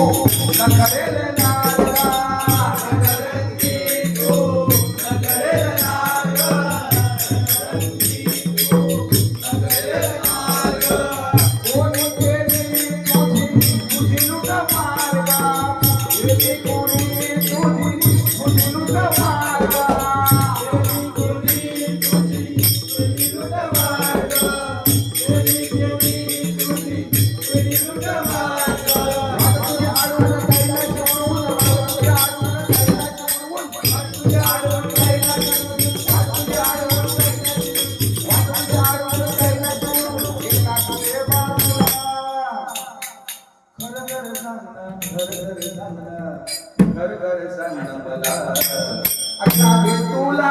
Sacaré de घर घर सांग मला तुला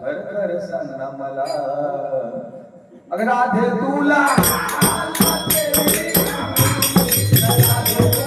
खर खर सांग ना मला अगं राधे तुला. राधे